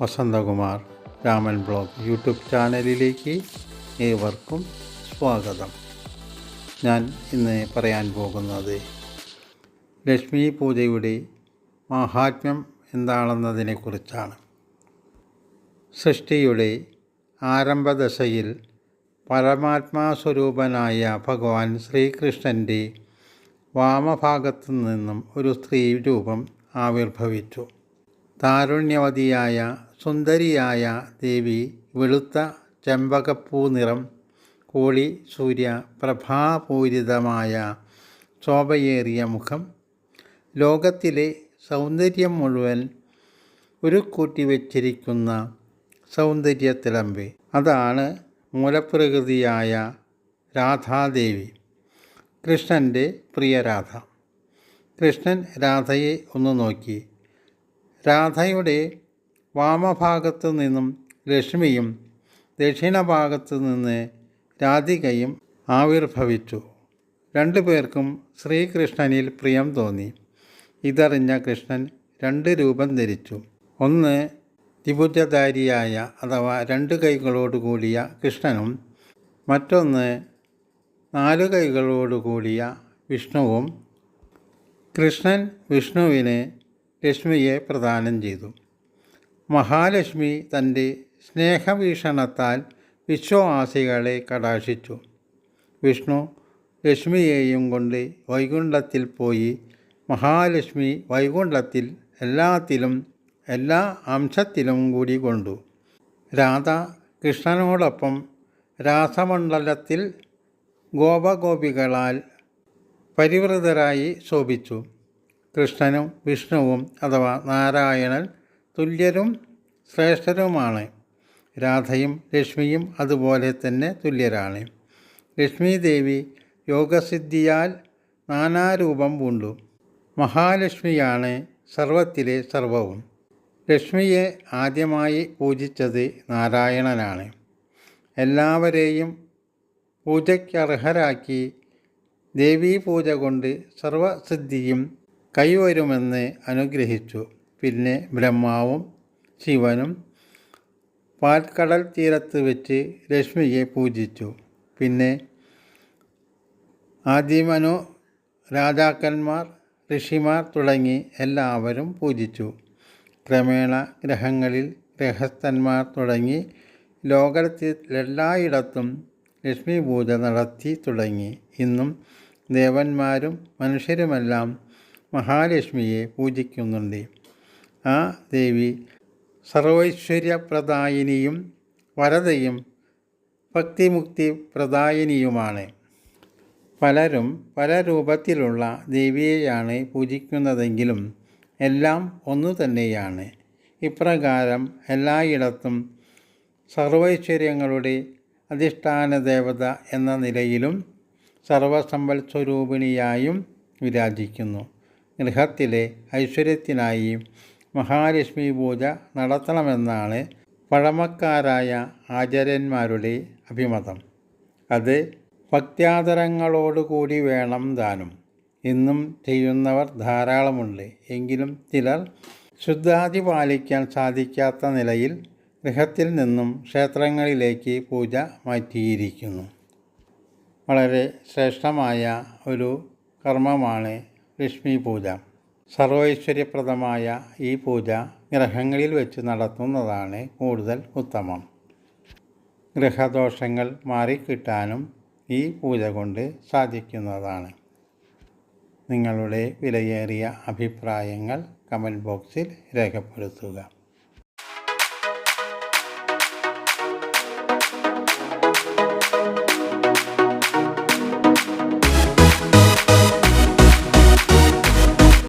Vasanthakumar Raman blog YouTube ചാനലിലേക്ക് ഏവർക്കും സ്വാഗതം. ഞാൻ ഇന്ന് പറയാൻ പോകുന്നത് ലക്ഷ്മി പൂജയുടെ മാഹാത്മ്യം എന്താണെന്നതിനെക്കുറിച്ചാണ് സൃഷ്ടിയുടെ ആരംഭദശയിൽ പരമാത്മാ സ്വരൂപനായ ഭഗവാൻ ശ്രീകൃഷ്ണന്റെ വാമഭാഗത്തു നിന്നും ഒരു സ്ത്രീ രൂപം ആവിർഭവിച്ചു. താരുണ്യവതിയായ സുന്ദരിയായ ദേവി വെളുത്ത ചെമ്പകപ്പൂ നിറം കോളി സൂര്യ പ്രഭാപൂരിതമായ ശോഭയേറിയ മുഖം. ലോകത്തിലെ സൗന്ദര്യം മുഴുവൻ ഒരു കൂട്ടി വച്ചിരിക്കുന്ന സൗന്ദര്യത്തിളമ്പ് അതാണ് മൂലപ്രകൃതിയായ രാധാദേവി. കൃഷ്ണന്റെ പ്രിയ രാധ. കൃഷ്ണൻ രാധയെ ഒന്ന് നോക്കി. രാധയുടെ വാമഭാഗത്തു നിന്നും ലക്ഷ്മിയും ദക്ഷിണഭാഗത്തു നിന്ന് രാധികയും ആവിർഭവിച്ചു. രണ്ടുപേർക്കും ശ്രീകൃഷ്ണനിൽ പ്രിയം തോന്നി. ഇതറിഞ്ഞ കൃഷ്ണൻ രണ്ട് രൂപം ധരിച്ചു. ഒന്ന് ത്രിഭുജധാരിയായ അഥവാ രണ്ട് കൈകളോടുകൂടിയ കൃഷ്ണനും മറ്റൊന്ന് നാല് കൈകളോടുകൂടിയ വിഷ്ണുവും. കൃഷ്ണൻ വിഷ്ണുവിന് ലക്ഷ്മിയെ പ്രദാനം ചെയ്തു. മഹാലക്ഷ്മി തന്റെ സ്നേഹവീക്ഷണത്താൽ വിശ്വാസികളെ കടാക്ഷിച്ചു. വിഷ്ണു ലക്ഷ്മിയെയും കൊണ്ട് വൈകുണ്ഠത്തിൽ പോയി. മഹാലക്ഷ്മി വൈകുണ്ഠത്തിൽ എല്ലാത്തിലും എല്ലാ അംശത്തിലും കൂടി കൊണ്ടു. രാധ കൃഷ്ണനോടൊപ്പം രാസമണ്ഡലത്തിൽ ഗോപഗോപികളാൽ പരിവൃതരായി ശോഭിച്ചു. കൃഷ്ണനും വിഷ്ണുവും അഥവാ നാരായണൻ തുല്യരും ശ്രേഷ്ഠരുമാണ്. രാധയും ലക്ഷ്മിയും അതുപോലെ തന്നെ തുല്യരാണ്. ലക്ഷ്മി ദേവി യോഗസിദ്ധിയാൽ നാനാരൂപം പൂണ്ടു. മഹാലക്ഷ്മിയാണ് സർവത്തിലെ സർവവും. ലക്ഷ്മിയെ ആദ്യമായി പൂജിച്ചത് നാരായണനാണ്. എല്ലാവരെയും പൂജയ്ക്കർഹരാക്കി ദേവീ പൂജ കൊണ്ട് സർവസിദ്ധിയും കൈവരുമെന്ന് അനുഗ്രഹിച്ചു. പിന്നെ ബ്രഹ്മാവും ശിവനും പാൽക്കടൽ തീരത്ത് വെച്ച് ലക്ഷ്മിയെ പൂജിച്ചു. പിന്നെ ആദിമനു രാജാക്കന്മാർ ഋഷിമാർ തുടങ്ങി എല്ലാവരും പൂജിച്ചു. ക്രമേണ ഗ്രഹങ്ങളിൽ ഗൃഹസ്ഥന്മാർ തുടങ്ങി ലോകത്തിൽ എല്ലായിടത്തും ലക്ഷ്മി പൂജ നടത്തി തുടങ്ങി. ഇന്നും ദേവന്മാരും മനുഷ്യരുമെല്ലാം മഹാലക്ഷ്മിയെ പൂജിക്കുന്നുണ്ട്. ആ ദേവി സർവൈശ്വര്യപ്രദായിനിയും വരതയും ഭക്തിമുക്തി പ്രദായിനിയുമാണ് പലരും പല രൂപത്തിലുള്ള ദേവിയെയാണ് പൂജിക്കുന്നതെങ്കിലും എല്ലാം ഒന്നു തന്നെയാണ്. ഇപ്രകാരം എല്ലായിടത്തും സർവൈശ്വര്യങ്ങളുടെ അധിഷ്ഠാന ദേവത എന്ന നിലയിലും സർവസമ്പൽ സ്വരൂപിണിയായും വിരാജിക്കുന്നു. ഗൃഹത്തിലെ ഐശ്വര്യത്തിനായി മഹാലക്ഷ്മി പൂജ നടത്തണമെന്നാണ് പഴമക്കാരായ ആചാര്യന്മാരുടെ അഭിമതം. അത് ഭക്ത്യാദരങ്ങളോടുകൂടി വേണം ദാനം. ഇന്നും ചെയ്യുന്നവർ ധാരാളമുണ്ട്. എങ്കിലും ചിലർ ശുദ്ധാതി പാലിക്കാൻ സാധിക്കാത്ത നിലയിൽ ഗൃഹത്തിൽ നിന്നും ക്ഷേത്രങ്ങളിലേക്ക് പൂജ മാറ്റിയിരിക്കുന്നു. വളരെ ശ്രേഷ്ഠമായ ഒരു കർമ്മമാണ് ലക്ഷ്മി പൂജ സർവൈശ്വര്യപ്രദമായ ഈ പൂജ ഗ്രഹങ്ങളിൽ വെച്ച് നടത്തുന്നതാണ് കൂടുതൽ ഉത്തമം. ഗ്രഹദോഷങ്ങൾ മാറിക്കിട്ടാനും ഈ പൂജ കൊണ്ട് സാധിക്കുന്നതാണ്. നിങ്ങളുടെ വിലയേറിയ അഭിപ്രായങ്ങൾ കമന്റ് ബോക്സിൽ രേഖപ്പെടുത്തുക.